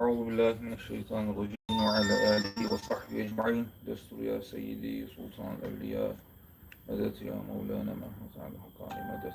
Euzu billahi mineşşeytanirracim ve ala alihi ve sahbihi ecmaîn. Destur ya seyyidi sultan evliya. Medet ya Mevlana Mehmet Ali Hakkani medet.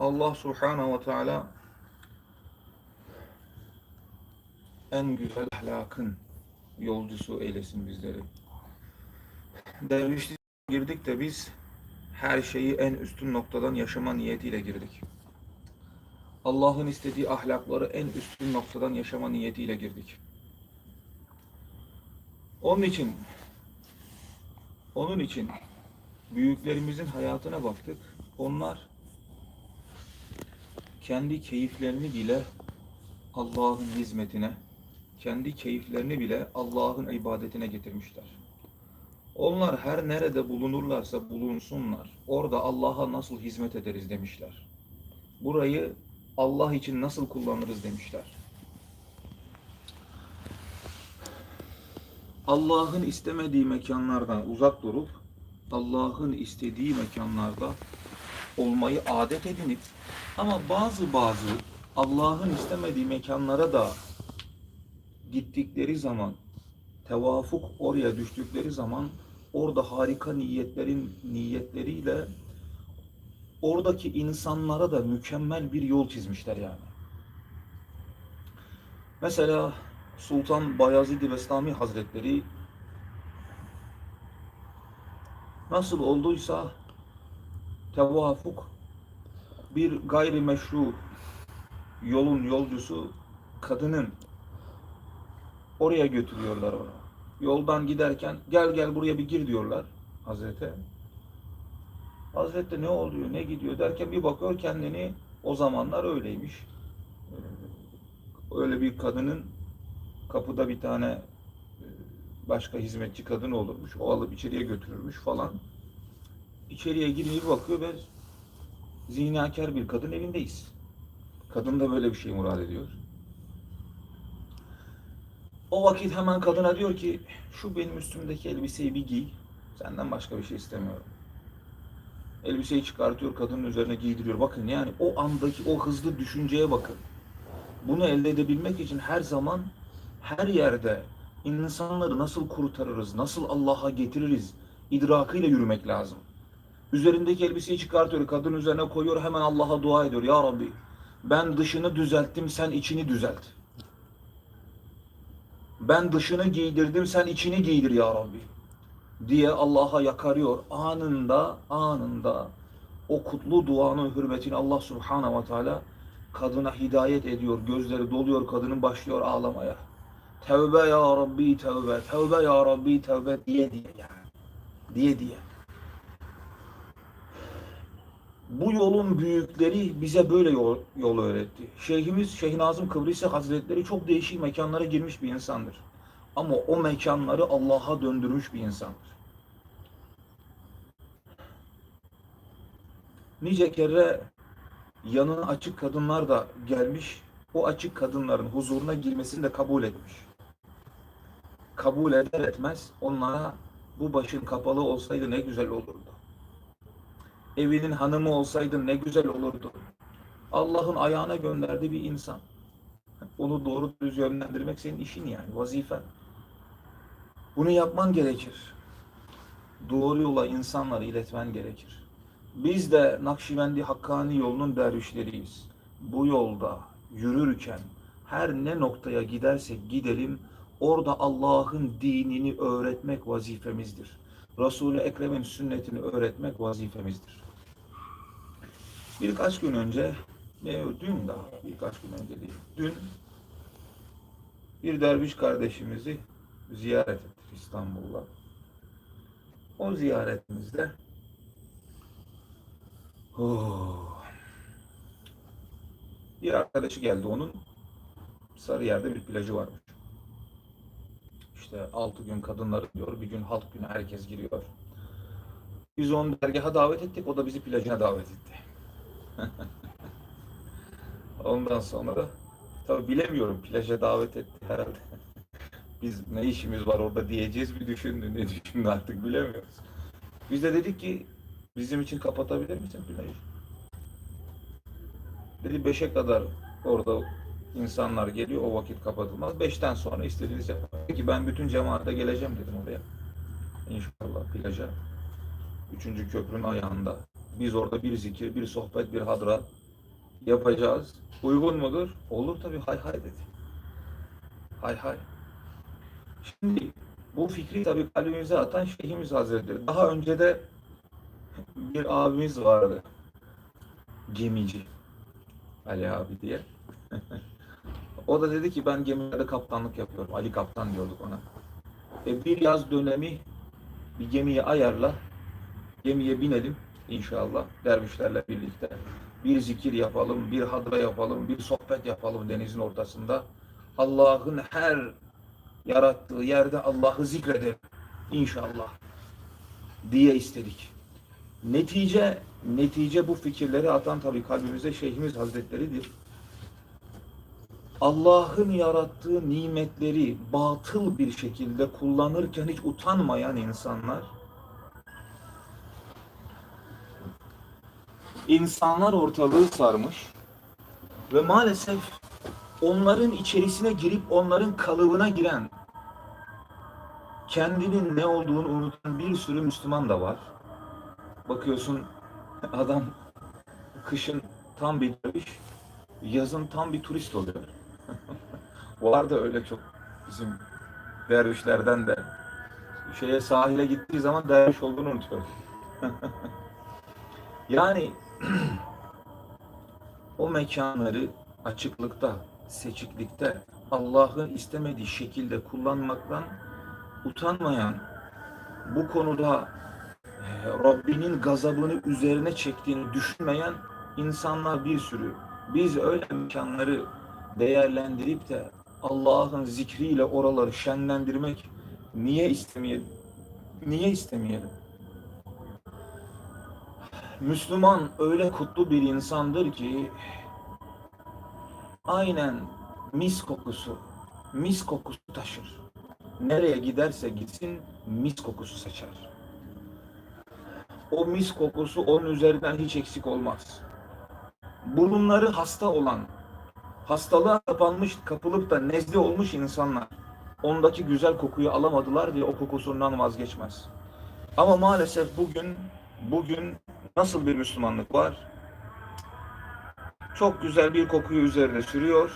Allah Subhanahu ve Teala en güzel ahlakın yolcusu eylesin bizleri. Dervişliğe girdik de biz her şeyi en üstün noktadan yaşama niyetiyle girdik. Allah'ın istediği ahlakları en üstün noktadan yaşama niyetiyle girdik. Onun için onun için büyüklerimizin hayatına baktık. Onlar kendi keyiflerini bile Allah'ın hizmetine, kendi keyiflerini bile Allah'ın ibadetine getirmişler. Onlar her nerede bulunurlarsa bulunsunlar. Orada Allah'a nasıl hizmet ederiz demişler. Burayı Allah için nasıl kullanırız demişler. Allah'ın istemediği mekanlardan uzak durup Allah'ın istediği mekanlarda olmayı adet edinip ama bazı bazı Allah'ın istemediği mekanlara da gittikleri zaman tevafuk oraya düştükleri zaman orada harika niyetlerin niyetleriyle oradaki insanlara da mükemmel bir yol çizmişler yani. Mesela Sultan Bayezid Bestami Hazretleri nasıl olduysa tevafuk bir gayrimeşru yolun yolcusu kadının oraya götürüyorlar onu. Yoldan giderken gel gel buraya bir gir diyorlar Hazreti. Hazreti ne oluyor ne gidiyor derken bir bakıyor kendini o zamanlar öyleymiş. Öyle bir kadının kapıda bir tane e, başka hizmetçi kadın olurmuş. O alıp içeriye götürürmüş falan. İçeriye girmeyi bir bakıyor ve zinakar bir kadın evindeyiz. Kadın da böyle bir şey murad ediyor. O vakit hemen kadına diyor ki şu benim üstümdeki elbiseyi bir giy. Senden başka bir şey istemiyorum. Elbiseyi çıkartıyor kadının üzerine giydiriyor. Bakın yani o andaki o hızlı düşünceye bakın. Bunu elde edebilmek için her zaman her yerde insanları nasıl kurtarırız, nasıl Allah'a getiririz idrakıyla yürümek lazım. Üzerindeki elbiseyi çıkartıyor, kadın üzerine koyuyor, hemen Allah'a dua ediyor. Ya Rabbi ben dışını düzelttim, sen içini düzelt. Ben dışını giydirdim, sen içini giydir ya Rabbi. Diye Allah'a yakarıyor. Anında, anında o kutlu duanın hürmetine Allah Subhanahu ve Teala kadına hidayet ediyor. Gözleri doluyor, kadının başlıyor ağlamaya. Tevbe ya Rabbi tevbe, tevbe ya Rabbi tevbe diye diye yani. Diye diye. Bu yolun büyükleri bize böyle yol, yol öğretti. Şeyhimiz Şeyh Nazım Kıbrıs Hazretleri çok değişik mekanlara girmiş bir insandır. Ama o mekanları Allah'a döndürmüş bir insandır. Nice kere yanına açık kadınlar da gelmiş, o açık kadınların huzuruna girmesini de kabul etmiş. Kabul eder etmez onlara bu başın kapalı olsaydı ne güzel olurdu evinin hanımı olsaydın ne güzel olurdu. Allah'ın ayağına gönderdiği bir insan. Onu doğru düz yönlendirmek senin işin yani, vazifen. Bunu yapman gerekir. Doğru yola insanları iletmen gerekir. Biz de Nakşibendi Hakkani yolunun dervişleriyiz. Bu yolda yürürken her ne noktaya gidersek gidelim orada Allah'ın dinini öğretmek vazifemizdir. Resul-i Ekrem'in sünnetini öğretmek vazifemizdir. Birkaç gün önce, dün daha birkaç gün önce değil, dün bir derviş kardeşimizi ziyaret ettik İstanbul'da. O ziyaretimizde oh, bir arkadaşı geldi onun Sarıyer'de bir plajı varmış. İşte altı gün kadınlar diyor, bir gün halk günü herkes giriyor. Biz onu dergaha davet ettik, o da bizi plajına davet etti. Ondan sonra da tabi bilemiyorum plaja davet etti herhalde. Biz ne işimiz var orada diyeceğiz bir düşündü. Ne düşündü artık bilemiyoruz. Biz de dedik ki bizim için kapatabilir misin plajı? Dedi 5'e kadar orada insanlar geliyor. O vakit kapatılmaz. 5'ten sonra istediğiniz yapın. Peki ben bütün cemaatle geleceğim dedim oraya. İnşallah plaja. Üçüncü köprünün ayağında. Biz orada bir zikir, bir sohbet, bir hadra yapacağız. Uygun mudur? Olur tabii hay hay dedi. Hay hay. Şimdi bu fikri tabii kalbimize atan Şeyhimiz Hazretleri. Daha önce de bir abimiz vardı. Gemici. Ali abi diye. o da dedi ki ben gemilerde kaptanlık yapıyorum. Ali Kaptan diyorduk ona. E bir yaz dönemi bir gemiye ayarla. Gemiye binelim inşallah dervişlerle birlikte. Bir zikir yapalım, bir hadra yapalım, bir sohbet yapalım denizin ortasında. Allah'ın her yarattığı yerde Allah'ı zikredelim inşallah diye istedik. Netice netice bu fikirleri atan tabii kalbimize Şeyhimiz Hazretleri'dir. Allah'ın yarattığı nimetleri batıl bir şekilde kullanırken hiç utanmayan insanlar insanlar ortalığı sarmış ve maalesef onların içerisine girip onların kalıbına giren kendinin ne olduğunu unutan bir sürü Müslüman da var. Bakıyorsun adam kışın tam bir derviş, yazın tam bir turist oluyor. var da öyle çok bizim dervişlerden de şeye sahile gittiği zaman derviş olduğunu unutuyor. yani o mekanları açıklıkta, seçiklikte Allah'ın istemediği şekilde kullanmaktan utanmayan, bu konuda e, Rabbinin gazabını üzerine çektiğini düşünmeyen insanlar bir sürü. Biz öyle mekanları değerlendirip de Allah'ın zikriyle oraları şenlendirmek niye istemeyelim? Niye istemeyelim? Müslüman öyle kutlu bir insandır ki aynen mis kokusu, mis kokusu taşır. Nereye giderse gitsin mis kokusu saçar. O mis kokusu onun üzerinden hiç eksik olmaz. Burunları hasta olan, hastalığa kapanmış, kapılıp da nezle olmuş insanlar ondaki güzel kokuyu alamadılar diye o kokusundan vazgeçmez. Ama maalesef bugün bugün nasıl bir Müslümanlık var? Çok güzel bir kokuyu üzerine sürüyor.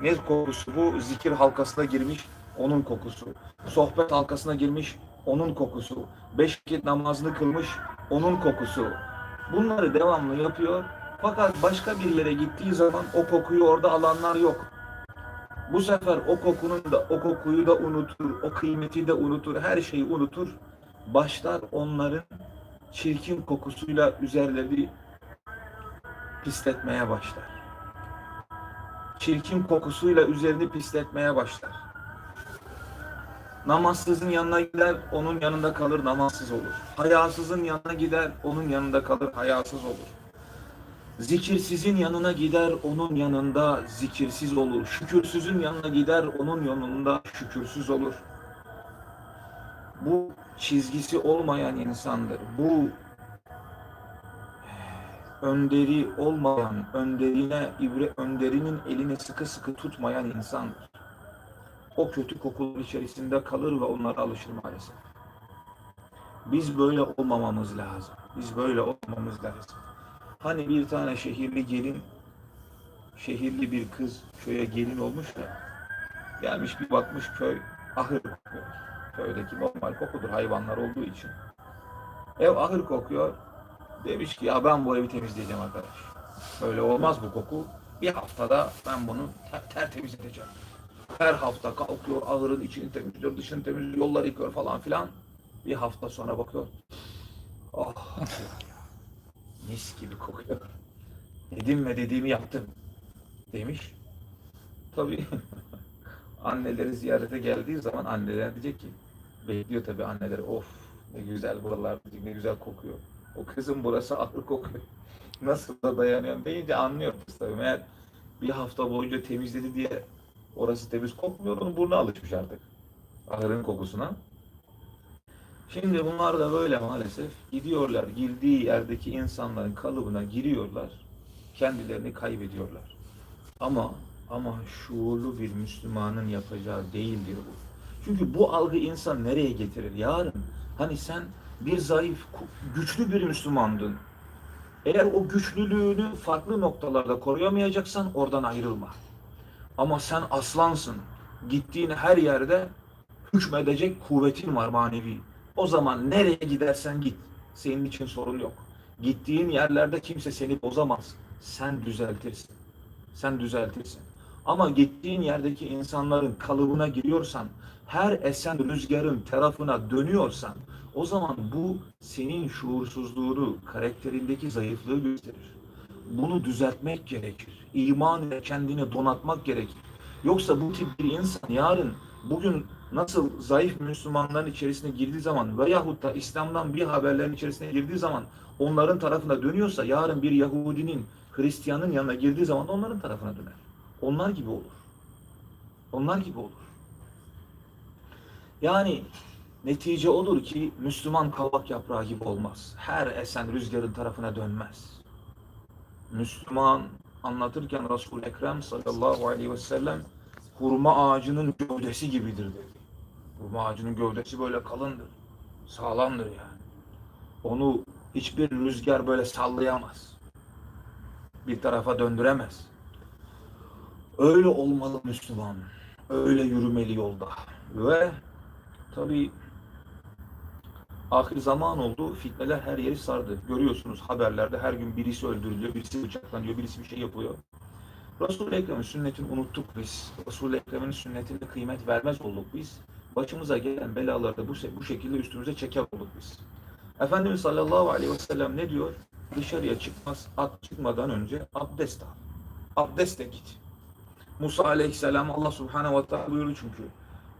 Ne kokusu bu? Zikir halkasına girmiş, onun kokusu. Sohbet halkasına girmiş, onun kokusu. Beş vakit namazını kılmış, onun kokusu. Bunları devamlı yapıyor. Fakat başka bir yere gittiği zaman o kokuyu orada alanlar yok. Bu sefer o kokunun da o kokuyu da unutur, o kıymeti de unutur, her şeyi unutur. Başlar onların çirkin kokusuyla üzerleri pisletmeye başlar. Çirkin kokusuyla üzerini pisletmeye başlar. Namazsızın yanına gider, onun yanında kalır, namazsız olur. Hayasızın yanına gider, onun yanında kalır, hayasız olur. Zikirsizin yanına gider, onun yanında zikirsiz olur. Şükürsüzün yanına gider, onun yanında şükürsüz olur. Bu çizgisi olmayan insandır. Bu önderi olmayan, önderine, ibre, önderinin elini sıkı sıkı tutmayan insandır. O kötü kokular içerisinde kalır ve onlara alışır maalesef. Biz böyle olmamamız lazım. Biz böyle olmamamız lazım. Hani bir tane şehirli gelin, şehirli bir kız köye gelin olmuş da gelmiş bir bakmış köy ahır kokuyor. Köydeki normal kokudur hayvanlar olduğu için. Ev ahır kokuyor. Demiş ki ya ben bu evi temizleyeceğim arkadaş. Böyle olmaz bu koku. Bir haftada ben bunu ter tertemiz edeceğim. Her hafta kalkıyor ahırın içini temizliyor, dışını temizliyor, yolları yıkıyor falan filan. Bir hafta sonra bakıyor. Oh mis gibi kokuyor. Dedim ve dediğimi yaptım demiş. Tabii anneleri ziyarete geldiği zaman anneler diyecek ki bekliyor tabii anneler of ne güzel buralar ne güzel kokuyor. O kızın burası ahır kokuyor. Nasıl da dayanıyorum deyince anlıyor kız tabii. Meğer bir hafta boyunca temizledi diye orası temiz kokmuyor. Onun burnu alışmış artık. Ahırın kokusuna. Şimdi bunlar da böyle maalesef gidiyorlar, girdiği yerdeki insanların kalıbına giriyorlar. kendilerini kaybediyorlar. Ama ama şuurlu bir Müslümanın yapacağı değildir bu. Çünkü bu algı insan nereye getirir? Yarın hani sen bir zayıf, güçlü bir Müslümandın. Eğer o güçlülüğünü farklı noktalarda koruyamayacaksan oradan ayrılma. Ama sen aslansın. Gittiğin her yerde hükmedecek kuvvetin var manevi. O zaman nereye gidersen git. Senin için sorun yok. Gittiğin yerlerde kimse seni bozamaz. Sen düzeltirsin. Sen düzeltirsin. Ama gittiğin yerdeki insanların kalıbına giriyorsan, her esen rüzgarın tarafına dönüyorsan, o zaman bu senin şuursuzluğunu, karakterindeki zayıflığı gösterir. Bunu düzeltmek gerekir. İman ile kendini donatmak gerekir. Yoksa bu tip bir insan yarın bugün nasıl zayıf Müslümanların içerisine girdiği zaman veyahut da İslam'dan bir haberlerin içerisine girdiği zaman onların tarafına dönüyorsa yarın bir Yahudinin, Hristiyanın yanına girdiği zaman onların tarafına döner. Onlar gibi olur. Onlar gibi olur. Yani netice olur ki Müslüman kavak yaprağı gibi olmaz. Her esen rüzgarın tarafına dönmez. Müslüman anlatırken Resul-i Ekrem sallallahu aleyhi ve sellem hurma ağacının gövdesi gibidir dedi. Hurma ağacının gövdesi böyle kalındır. Sağlamdır yani. Onu hiçbir rüzgar böyle sallayamaz. Bir tarafa döndüremez. Öyle olmalı Müslüman. Öyle yürümeli yolda. Ve tabi ahir zaman oldu. Fitneler her yeri sardı. Görüyorsunuz haberlerde her gün birisi öldürülüyor, birisi bıçaklanıyor, birisi bir şey yapıyor. Resul-i Ekrem'in sünnetini unuttuk biz. Resul-i Ekrem'in sünnetine kıymet vermez olduk biz. Başımıza gelen belaları da bu, bu şekilde üstümüze çeker olduk biz. Efendimiz sallallahu aleyhi ve sellem ne diyor? Dışarıya çıkmaz, at çıkmadan önce abdest al. Abdestle git. Musa aleyhisselam Allah subhanehu ve teala buyurdu çünkü.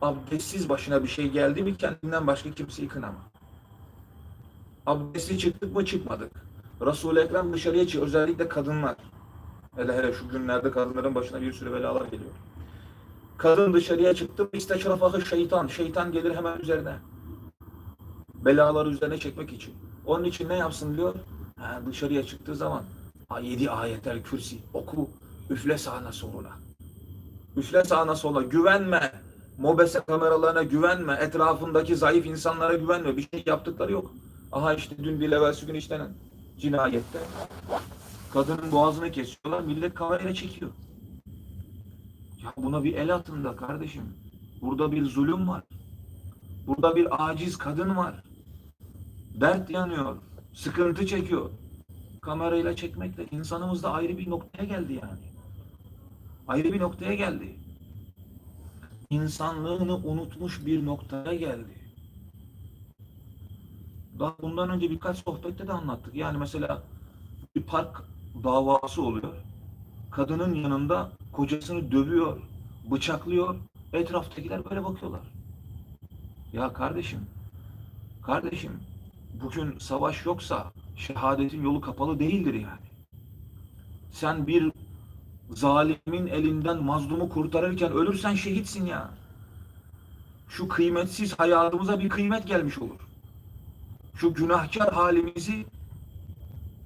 Abdestsiz başına bir şey geldi mi kendinden başka kimseyi kınama. Abdestli çıktık mı çıkmadık. Resul-i Ekrem dışarıya çık. Özellikle kadınlar. Hele hele şu günlerde kadınların başına bir sürü belalar geliyor. Kadın dışarıya çıktı mı isteşrafakı şeytan. Şeytan gelir hemen üzerine. Belaları üzerine çekmek için. Onun için ne yapsın diyor? Ha, dışarıya çıktığı zaman yedi ayetel kürsi oku. Üfle sağına soluna. Üfle sağına sola. Güvenme. Mobese kameralarına güvenme. Etrafındaki zayıf insanlara güvenme. Bir şey yaptıkları yok. Aha işte dün bir evvelsi gün işlenen cinayette kadının boğazını kesiyorlar. Millet kamerayla çekiyor. Ya buna bir el atın da kardeşim. Burada bir zulüm var. Burada bir aciz kadın var. Dert yanıyor. Sıkıntı çekiyor. Kamerayla çekmekle insanımız da ayrı bir noktaya geldi yani. Ayrı bir noktaya geldi. İnsanlığını unutmuş bir noktaya geldi. Daha bundan önce birkaç sohbette de anlattık. Yani mesela bir park davası oluyor. Kadının yanında kocasını dövüyor, bıçaklıyor. Etraftakiler böyle bakıyorlar. Ya kardeşim, kardeşim bugün savaş yoksa şehadetin yolu kapalı değildir yani. Sen bir zalimin elinden mazlumu kurtarırken ölürsen şehitsin ya. Şu kıymetsiz hayatımıza bir kıymet gelmiş olur. Şu günahkar halimizi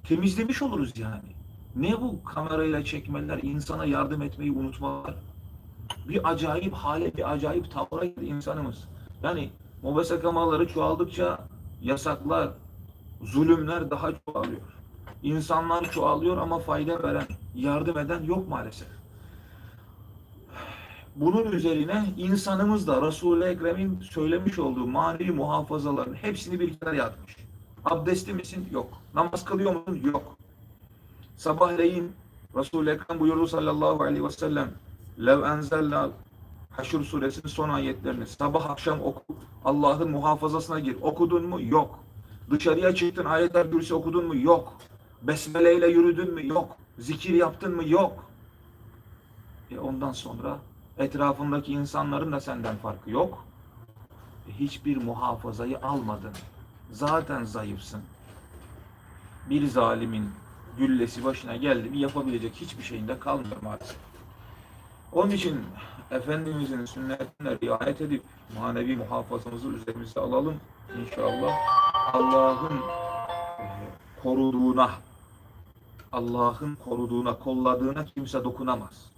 temizlemiş oluruz yani. Ne bu kamerayla çekmeler, insana yardım etmeyi unutmalar. Bir acayip hale, bir acayip tavra insanımız. Yani mobese kamaları çoğaldıkça yasaklar, zulümler daha çoğalıyor. İnsanlar çoğalıyor ama fayda veren, yardım eden yok maalesef. Bunun üzerine insanımız da Resul-i Ekrem'in söylemiş olduğu manevi muhafazaların hepsini bir kenara yatmış. Abdestli misin? Yok. Namaz kılıyor musun? Yok. Sabahleyin Resul-i Ekrem buyurdu sallallahu aleyhi ve sellem Lev enzelna Haşr suresinin son ayetlerini sabah akşam oku. Allah'ın muhafazasına gir. Okudun mu? Yok. Dışarıya çıktın ayetler kürsi okudun mu? Yok. Besmele ile yürüdün mü? Yok. Zikir yaptın mı? Yok. E ondan sonra etrafındaki insanların da senden farkı yok. E hiçbir muhafazayı almadın. Zaten zayıfsın. Bir zalimin güllesi başına geldi mi yapabilecek hiçbir şeyin de kalmıyor maalesef. Onun için Efendimizin sünnetine riayet edip manevi muhafazamızı üzerimize alalım. İnşallah Allah'ın e, koruduğuna, Allah'ın koruduğuna, kolladığına kimse dokunamaz.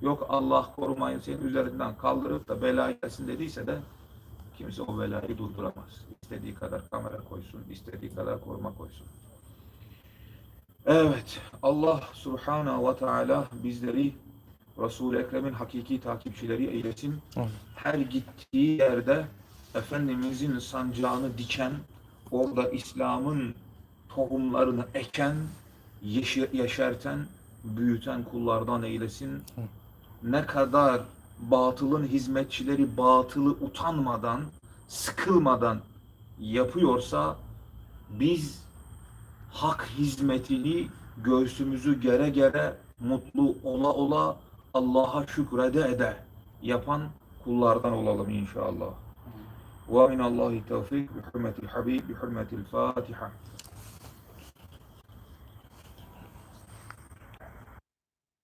Yok Allah korumayı senin üzerinden kaldırıp da bela gelsin dediyse de kimse o belayı durduramaz. İstediği kadar kamera koysun, istediği kadar koruma koysun. Evet, Allah Subhanahu ve Teala bizleri Resul-i Ekrem'in hakiki takipçileri eylesin. Her gittiği yerde Efendimizin sancağını diken, orada İslam'ın tohumlarını eken, yeşerten, büyüten kullardan eylesin. Ne kadar batılın hizmetçileri batılı utanmadan, sıkılmadan yapıyorsa biz hak hizmetini göğsümüzü gere gere mutlu ola ola Allah'a şükrede ede yapan kullardan olalım inşallah. Ve minallahi tevfik bi hürmetil habib bi hürmetil fatiha.